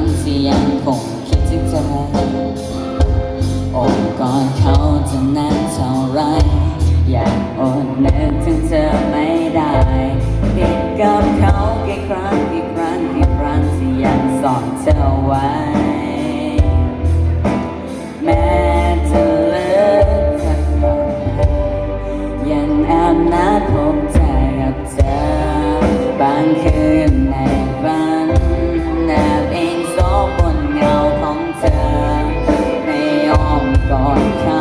งเสียังคงคิดถึงเธอโอบกอดเขาจะนานเท่าไร อยากอดนึกถึงเธอไม่ได้ติดกับเขาแค่ครั้งกี่ครั้งกี่ครั้งที่ยังสอนเธอไว้ แม้จะเลิกกัก่าไหยังแอบนัดพบใจกับเธอบางคืน on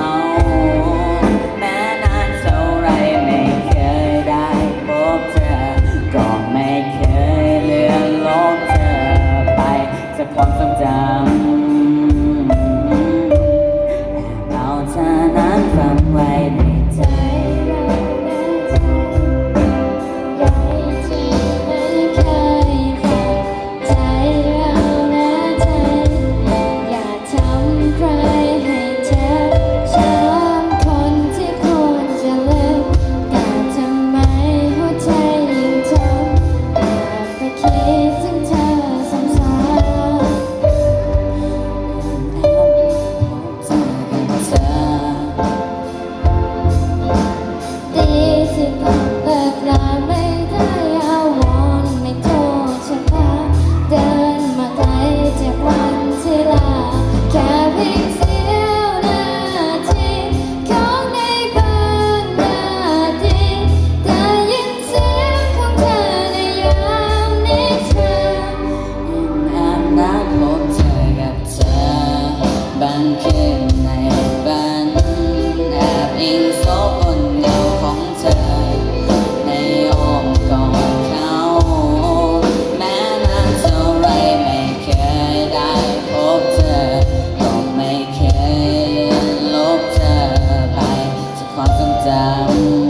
างคืนในฝันแอบอิงโซคนเดีของเธอ ในอ้อมกอดเขาแม้นานเท่าไรไม่เคยได้พบเธอ ก็ไม่เคยลบเธอไปจากความจำ